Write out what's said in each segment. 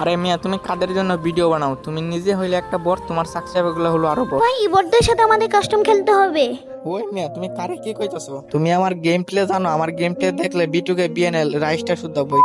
আরে মিয়া তুমি কাদের জন্য ভিডিও বানাও? তুমি নিজে হইলে একটা বর তোমার সাবস্ক্রাইবারগুলো হলো আরও বড় ভাই বড়দের সাথে আমাদের কাস্টম খেলতে হবে। ওই মিয়া তুমি কারে কি কইতাছো? তুমি আমার গেম প্লে জানো আমার গেম প্লে দেখলে বিটুকে বিএনএল রাইসটা শুদ্ধ বই।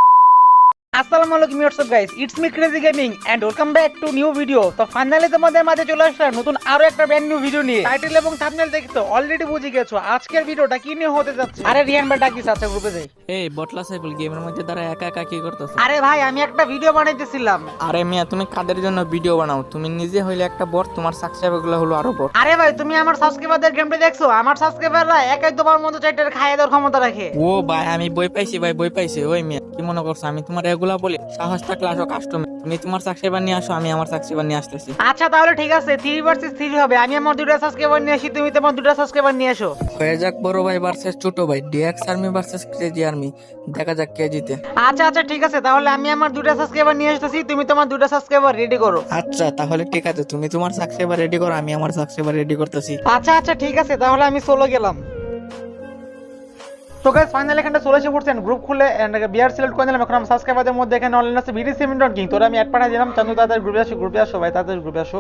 আসসালামু আলাইকুম WhatsApp guys it's me crazy gaming and welcome back to new video তো ফাইনালি তোমাদের মাঝে চলে আসলাম নতুন আরও একটা ব্র্যান্ড নিউ ভিডিও নিয়ে। টাইটেল এবং থাম্বনেল দেখে তো অলরেডি বুঝে গেছো আজকের ভিডিওটা কি নিয়ে হতে যাচ্ছে? আরে রিয়ান ভাই ডাকিস গ্রুপে যাই। এই বটলা সাইকেল গেমের মধ্যে তারা একা একা কি করতেছো? আরে ভাই আমি একটা ভিডিও বানাইতেছিলাম। আরে মিয়া তুমি কাদের জন্য ভিডিও বানাও? তুমি নিজে হইলে একটা বট তোমার সাবস্ক্রাইবারগুলো হলো আরও বট আরে ভাই তুমি আমার সাবস্ক্রাইবারদের গেমটা দেখছ? আমার সাবস্ক্রাইবাররা একাই তোমার মতো চাইটার খাইয়ে দেওয়ার ক্ষমতা রাখে। ও ভাই আমি বই পাইছি ভাই বই পাইছি। ওই মিয়া কি মনে করছ? আমি তোমার এগুলা বলি সাহস থাকলে আসো কাস্টমে তুমি তোমার সাবস্ক্রাইবার নিয়ে আসো আমি আমার সাবস্ক্রাইবার নিয়ে আসতেছি। আচ্ছা তাহলে ঠিক আছে থ্রি ভার্সেস থ্রি হবে। আমি আমার দুটো সাবস্ক্রাইবার নিয়ে আসি তুমি তোমার দুটো সাবস্ক্রাইবার নিয়ে এসো হয়ে যাক বড় ভাই ভার্সেস ছোট ভাই DX army versus crazy army দেখা যাক কে জিতে। আচ্ছা আচ্ছা ঠিক আছে তাহলে আমি আমার দুটো সাবস্ক্রাইবার নিয়ে আসতেছি তুমি তোমার দুটো সাবস্ক্রাইবার রেডি করো। আচ্ছা তাহলে ঠিক আছে তুমি তোমার সাবস্ক্রাইবার রেডি করো আমি আমার সাবস্ক্রাইবার রেডি করতেছি। আচ্ছা আচ্ছা ঠিক আছে তাহলে আমি সোলো গেলাম। তো গাইস ফাইনাল এখানে চলে এসে পড়ছেন গ্রুপ খুলে এন্ড বিয়ার সিলেক্ট করে নিলাম। এখন আমার সাবস্ক্রাইবারদের মধ্যে এখানে অনলাইন আছে বিডি সেমিন্টন কিং তোরা আমি অ্যাড পাঠিয়ে দিলাম। চান্দু তাদের গ্রুপে আসো গ্রুপে আসো ভাই তাদের গ্রুপে আসো।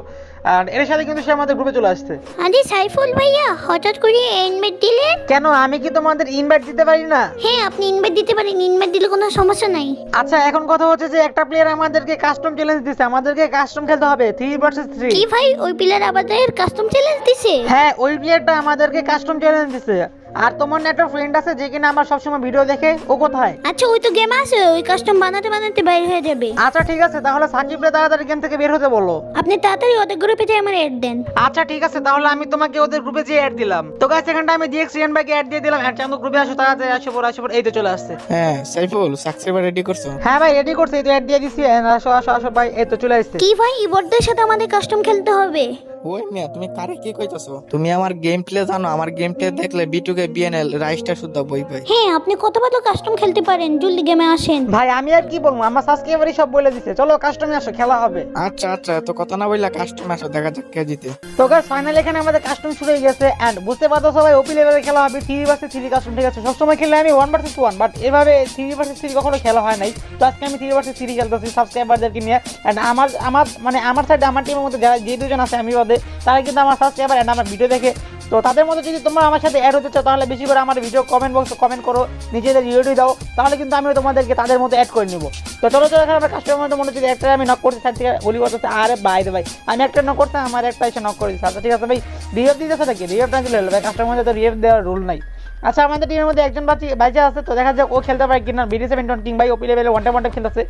আর এর সাথে কিন্তু সে আমাদের গ্রুপে চলে আসছে। আরে সাইফুল ভাইয়া হঠাৎ করে ইনভাইট দিলেন কেন? আমি কি তোমাদের ইনভাইট দিতে পারি না? হ্যাঁ আপনি ইনভাইট দিতে পারেন। ইনভাইট দিলে কোনো সমস্যা নাই। আচ্ছা এখন কথা হচ্ছে যে একটা প্লেয়ার আমাদেরকে কাস্টম চ্যালেঞ্জ দিছে। আমাদেরকে কাস্টম খেলতে হবে। থ্রি ভার্সেস থ্রি কি ভাই? ওই প্লেয়ার আমাদের কাস্টম চ্যালেঞ্জ দিছে? হ্যাঁ ওই প্লেয়ারটা আমাদেরকে কাস্টম চ্যালেঞ্জ দিছে। আর তোমার না একটা ফ্রেন্ড আছে যে কিনা আমার সবসময় ভিডিও দেখে ও কোথায়? আচ্ছা ওই তো গেম আছে ওই কাস্টম বানাতে বানাতে বাইরে হয়ে যাবে। আচ্ছা ঠিক আছে তাহলে সাকিবরে তাড়াতাড়ি গেম থেকে বের হতে বলো। আপনি তাড়াতাড়ি ওদের গ্রুপে যে আমার অ্যাড দেন। আচ্ছা ঠিক আছে তাহলে আমি তোমাকে ওদের গ্রুপে যে অ্যাড দিলাম। তো গাইস এখানটা আমি ডিএক্স রিয়ান ভাইকে অ্যাড দিয়ে দিলাম। অ্যাড চান্দু গ্রুপে আসো তাড়াতাড়ি আসো পর আসো পর এই তো চলে আসছে। হ্যাঁ সাইফুল সাবস্ক্রাইবার রেডি করছ? হ্যাঁ ভাই রেডি করছি এই তো অ্যাড দিয়ে দিছি। আসো আসো আসো ভাই এই তো চলে আসছে। কি ভাই ইবরদের সাথে আমাদের কাস্টম খেলতে হবে? ওই মিয়া তুমি কারে কি কইতাছো? তুমি আমার গেম প্লে জানো আমার গেম প্লে দেখলে বিটুকে বিএনএল রাইসটা শুদ্ধ বই পাই হ্যাঁ আপনি কত ভালো কাস্টম খেলতে পারেন জলদি গেমে আসেন। ভাই আমি আর কি বলব আমার সাবস্ক্রাইবারই সব বলে দিছে। চলো কাস্টমে আসো খেলা হবে। আচ্ছা আচ্ছা তো কথা না বললা কাস্টমার আসো দেখা যাক কে জিতে। তো গাইস ফাইনালি এখানে আমাদের কাস্টম শুরু হয়ে গেছে এন্ড বুঝতে পারছ সবাই ওপি লেভেলে খেলা হবে থ্রি ভার্সেস থ্রি কাস্টম ঠিক আছে? সবসময় খেলে আমি ওয়ান ভার্সেস ওয়ান বাট এভাবে থ্রি ভার্সেস থ্রি কখনো খেলা হয় নাই। তো আজকে আমি থ্রি ভার্সেস থ্রি খেলতেছি সাবস্ক্রাইবারদেরকে নিয়ে এন্ড আমার আমার মানে আমার সাইডে আমার টিমের মধ্যে যারা যে দুজন আছে আমি বাদে তারা কিন্তু আমার সাবস্ক্রাইবার অ্যান্ড আমার ভিডিও দেখে। তো তাদের মধ্যে যদি তোমরা আমার সাথে অ্যাড হতে চাও, তাহলে বেশি করে আমার ভিডিও কমেন্ট বক্সে কমেন্ট করো, নিজেদের রিলেটিভ দাও, তাহলে কিন্তু আমিও তোমাদেরকে তাদের মধ্যে অ্যাড করে নিব। তো চলো চলো, এখানে আমার কাস্টমার মনে হচ্ছে একটা আমি নক করছি থাকি বলি বলতে আরে বাইরে ভাই আমি একটা নক করতে আমার একটা এসে নক করে দিচ্ছি আচ্ছা ঠিক আছে, ভাই রিভিউ দিতে থাকে রিভিউ না দিলে ভাই কাস্টমার তো রিভিউ দেওয়ার রুল নাই। আচ্ছা আমাদের টিমের মধ্যে একজন বাচ্চা বাইচা আছে তো, দেখা যাক ও খেলতে পারে কিনা। বিডি সেভেন্টন কিং ভাই ওপি লেভেলে ওয়ান টাইম ওয়ান টাইম খেলতেছে।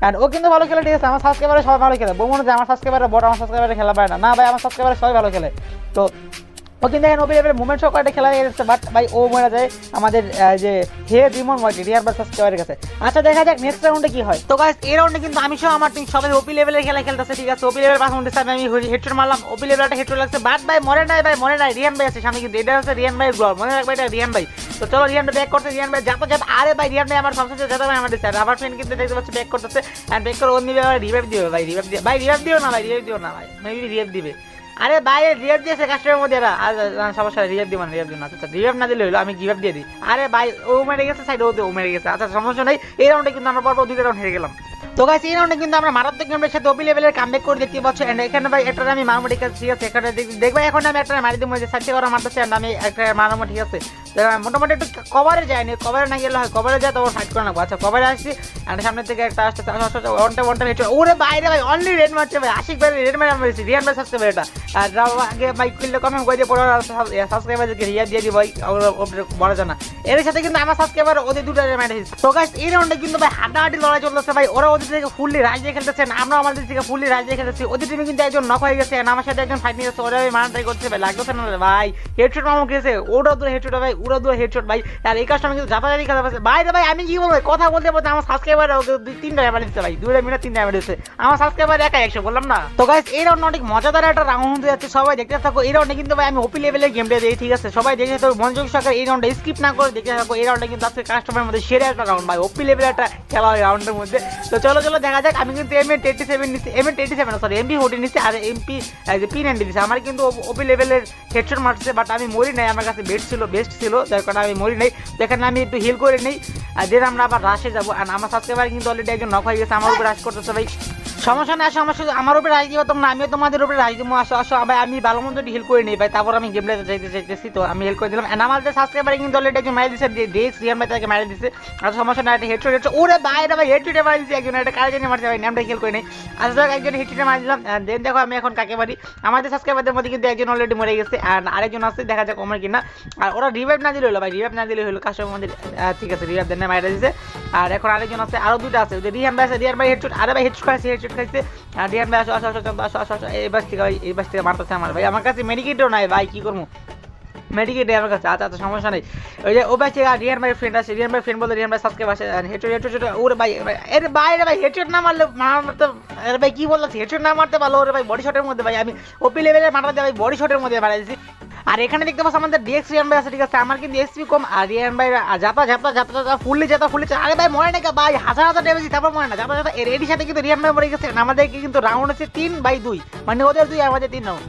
অ্যান্ড ও কিন্তু ভালো খেলে, ঠিক আছে? আমার সাবস্ক্রাইবারে সবাই ভালো খেলে। বউ মনে হচ্ছে আমার সাবস্ক্রাইবারে বড়, আমার সাবস্ক্রাইবারে খেলা পায় না। না ভাই, আমার সাবস্ক্রাইবারে সবাই ভালো খেলে। তো ও কিন্তু এখন ওপি লেভেল মুভমেন্ট সহ কয়েকটা খেলা হয়ে যাচ্ছে বাট ভাই, ও মরে যায় আমাদের যে হে রিমন ময়টি রিয়ার ভার্সাস কেয়ারের কাছে। আচ্ছা দেখা যাক নেক্সট রাউন্ডে কি হয়। তো গাইস এই রাউন্ডে কিন্তু আমি সহ আমার টিম সবাই ওপি লেভেলের খেলা খেলতেছে, ঠিক আছে? ওপি লেভেল পাঁচ মিনিট আমি হেডশট মারলাম ওপি লেভেলটা হেডশট লাগছে বাট ভাই, মরে নাই, ভাই, মরে নাই, রিয়ান ভাই আছে সামনে কিন্তু, এটা হচ্ছে রিয়ান ভাই গ্লোর মনে রাখবে এটা রিয়ান ভাই। তো চলো, রিয়ান ভাই ব্যাক করতে রিয়ান ভাই যাব যাব। আরে ভাই, রিয়ান ভাই আমার সবচেয়ে যাতে ভাই আমাদের স্যার আমার ফ্রেন্ড কিন্তু দেখতে পাচ্ছি ব্যাক করতেছে এন্ড ব্যাক করে অন্য ভাই রিভাইভ দিবে, ভাই রিভাইভ দিবে ভাই রিভাইভ দিও না, ভাই রিভাইভ দিও না, ভাই। মেবি রিভাইভ দিবে। আরে বাইরে রিভাইভ দিয়েছে কাস্টমারের মধ্যে এরা। আর আর সমস্যা রিভাইভ দিব না দিন দিব না। আচ্ছা রিভাইভ না দিলে হলো আমি গিভ দিয়ে দিই। আরে বাই ও মেরে গেছে সাইড ও ও মেরে গেছে। আচ্ছা সমস্যা নেই, এই রাউন্ডে কিন্তু আমরা পরপর দুইটা রাউন্ড হেরে গেলাম। তো গাইস এই রাউন্ডে কিন্তু আমরা মারাত্মক গেমের সাথে ওপি লেভেলের কামব্যাক করে দেখতে পাচ্ছি। এন্ড এখানে ভাই, একটা আমি মারমো ঠিক আছে? এখানে দেখ- দেখবে এখন আমি একটা মারি দিব যে সাইড করা মারতেছে, and আমি একটা মারমো ঠিক আছে? মোটামুটি একটু কভারে যায়নি কভারে না গেলে হয় কভারে যায়, তখন ফাইট করে নেব আচ্ছা কভারে আসছি এন্ড সামনে থেকে একটা আসছে ওয়ানটা ওয়ানটা হেঁটে ওরে বাইরে ভাই অনলি রেড মারছে ভাই, আশিক ভাই রেড মারা মেরেছি রিয়ান ভাই সাবস্ক্রাইবার এটা। আর যাও, আগে বাইক খুললে কমেন্ট করে দিয়ে পড়ো রিয়া দিয়ে দিই ভাই। বড় জানা এর সাথে কিন্তু আমার সাবস্ক্রাইবার ওদের দুটো মেরে তো গাইস এই রাউন্ডে কিন্তু ভাই হাড্ডাহাড্ডি লড়াই চলতেছে ভাই। ওরা ওদের থেকে ফুললি রাজ দিয়ে খেলতেছেন আমরা আমাদের থেকে ফুললি রাজ দিয়ে খেলতেছি। ওদের টিমে কিন্তু একজন নক হয়ে গেছে আমার সাথে একজন ফাইট নিয়ে গেছে, ওরা মারা ট্রাই করছে ভাই। লাগতেছে না ভাই। হেডশট মামু গেছে ওটা দূরে হেডশট ভাই। ওরা দূরে হেডশট ভাই। আর এই কাজটা আমি কিন্তু জাপানি খেলা পাচ্ছে ভাই রে ভাই, আমি কি বলব? কথা বলতে বলতে আমার সাবস্ক্রাইবার তিনটা ড্যামেজ দিচ্ছে, ভাই। দুইটা মিনিট, তিন ড্যামেজ দিচ্ছে। আমার সাবস্ক্রাইবার একা একশো, বললাম না। তো গাইস এই রাউন্ড অনেক মজাদার একটা রাউন্ড হতে যাচ্ছে। সবাই দেখতে থাকো, এই রাউন্ডে কিন্তু ভাই আমি ওপি লেভেলের গেমটা দিই, ঠিক আছে? সবাই দেখে তো মনোযোগ সহকারে এই রাউন্ডে স্কিপ না করে দেখতে থাকো। এই রাউন্ডে কিন্তু আজকে কাস্টমারের মধ্যে সেরা একটা রাউন্ড ভাই। ওপি লেভেলের একটা খেলা হয় রাউন্ডের মধ্যে। তো চলো চলো, দেখা যাক। আমি কিন্তু এম এ টোয়েন্টি সেভেন নিচ্ছি M A seven sorry MP forty নিচ্ছি আর এমপি পি নাইনটি দিচ্ছে আমার কিন্তু ওপি লেভেলের হেডশট মারছে বাট আমি মরি নাই। আমার কাছে বেস্ট ছিল বেস্ট ছিল যার কারণে আমি মরি নাই। যেখানে আমি একটু হিল করে নেই, আর যেটা আমরা আবার রাশে যাব, আর আমার সাবস্ক্রাইবার কিন্তু অলরেডি একজন নক হয়ে গেছে, আমার উপর রাশ করতেছে ভাই। সমস্যা নেই আসো আমার আমার উপরে রাজি দিবা তোমরা, আমিও তোমাদের উপরে রাজি দেবো আসো আসো ভাই আমি ভালো মন্দ হেল্প করে নিই। ভাই, তারপর আমি গেম প্লেতে যাইতে চাইতেছি তো। আমি হেল্প করে দিলাম। এন্ড আমাদের সাবস্ক্রাইবার কিন্তু অলরেডি একজন মারি দিছে ডেক্স রিয়াম ভাই তাকে মারি দিছে। আর সমস্যা নাই একটা হেডশট হেডশট ওরে ভাই রে ভাই হেডশটে মারি দিছে একজন একটা কারে জানি মারছে ভাই? নামটা খেল করে নেই। আচ্ছা যাক, একজন হেডশটে মারি দিলাম। দেন দেখো আমি এখন কাকে মারি। আমাদের সাবস্ক্রাইবারদের মধ্যে কিন্তু একজন অলরেডি মরে গেছে। আর আরেকজন আছে, দেখা যাক আমার কিনা। আর ওরা রিভাইভ না দিলে হলো ভাই রিভাইভ না দিলে হলো কাস্টমার মধ্যে ঠিক আছে রিভাইভ দেন মারি দিছে। আর এখন আরেকজন আছে, আরও দুটো আছে। যে রিহান ভাই আছে রিহান ভাই হেডশট আরে ভাই হেডশট খাইছে হেডশট আর রিহান ভাই আসো আসো আসো আসো আসো আসো এই বাস থেকে, এই বাস থেকে মারতেছে আমার ভাই। আমার কাছে মেডিকেটও নাই ভাই, কি করব? মেডিকেট আমার কাছে আচ্ছা আচ্ছা সমস্যা নেই। ওই যে ও ভাই রিয়ান ভাই ফ্রেন্ড আছে, রিয়ান ভাই ফ্রেন্ড বলে রিয়ান ভাই সাবস্ক্রাইব আছে হেডশট হেডশট হেডশট ওরে ভাই আরে ভাই ভাই হেডশট না মারলে মারতে আরে ভাই, কি বললাম হেডশট না মারতে পারল ওরে ভাই বডি শটের মধ্যে ভাই, আমি ওপি লেভেলে মারতে ভাই বডি শটের মধ্যে মারা দিয়েছি আর এখানে দেখতে পাচ্ছ আমাদের ডিএক্স রিয়ান ভাই আছে ঠিক আছে? আমার কিন্তু এসপি কম, আর রিয়ান ভাই যাতা ঝাপা ঝাপা যাতা ফুললি যাতা ফুললি আরে ভাই, মরে না ভাই, হাজার হাজার ড্যামেজ তারপর মরে না। যাতা যাতা এর সাথে কিন্তু রিয়ান ভাই মরে গেছে আমাদেরকে আমাদের কিন্তু রাউন্ড হচ্ছে তিন বাই দুই। মানে ওদের দুই, আমাদের তিন রাউন্ড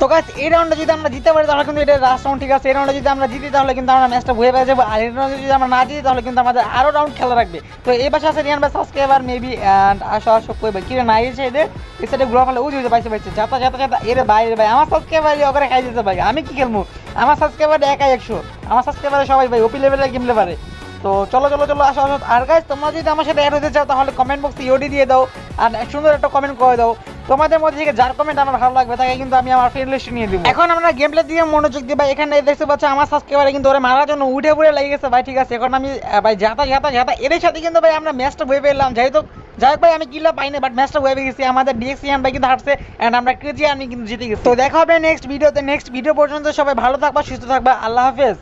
তো গাছ এই রাউন্ডে যদি আমরা জিতে পারি, তাহলে কিন্তু এটা লাস্ট রাউন্ড ঠিক আছে? এই রাউন্ডে যদি আমরা জিতি, তাহলে কিন্তু আমরা ম্যাচটা ভুয়ে পেয়ে যাব। আর এই রাউন্ডে যদি আমরা না জিতি, তাহলে কিন্তু আমাদের আরও রাউন্ড খেলা রাখবে। তো এই পাশে আছে রিয়ান ভাই সাবস্ক্রাইবার মেবি অ্যান্ড আসো আসো কই ভাই কিরে না এসে এদের? এই সাইডে গ্রো ফেলে, উজি উজি পাইছে পাইছে। যাতা যাতা যাতা, এরে বাইরে ভাই, আমার সাবস্ক্রাইবার ওখানে খাই দিতে ভাই। আমি কি খেলব আমার সাবস্ক্রাইবার একাই একশো। আমার সাবস্ক্রাইবার সবাই ভাই ওপি লেভেলের গেম লেভারে তো চলো চলো চলো আসো আসো আর গাইজ তোমরা যদি আমার সাথে অ্যাড হতে চাও, তাহলে কমেন্ট বক্সে ইওডি দিয়ে দাও। আর সুন্দর একটা কমেন্ট করে দাও। তোমাদের মধ্যে থেকে যার কমেন্ট আমার ভালো লাগবে, তাকে কিন্তু আমি আমার ফ্রেন্ড লিস্টে নিয়ে দিব। এখন আমরা গেম প্লে দিয়ে মনোযোগ দিই ভাই, এখানে দেখতে পাচ্ছ আমার সাবস্ক্রাইবারে কিন্তু ওরা মারার জন্য উঠে পড়ে লেগে গেছে। ভাই, ঠিক আছে, এখন আমি ভাই, যাতা যাতা যাতা, এদের সাথে কিন্তু ভাই আমরা ম্যাচটা বয়ে পেলাম। যেহেতু যাই হোক ভাই, আমি কিলা পাই না বাট ম্যাচটা বয়ে গেছি। আমাদের ডিএক্সিয়ান ভাই কিন্তু হারছে এন্ড আমরা ক্রেজি আমি কিন্তু জিতে গেছি। তো দেখা হবে নেক্সট ভিডিওতে নেক্সট ভিডিও পর্যন্ত সবাই ভালো থাকবা, সুস্থ থাকবা। আল্লাহ হাফেজ।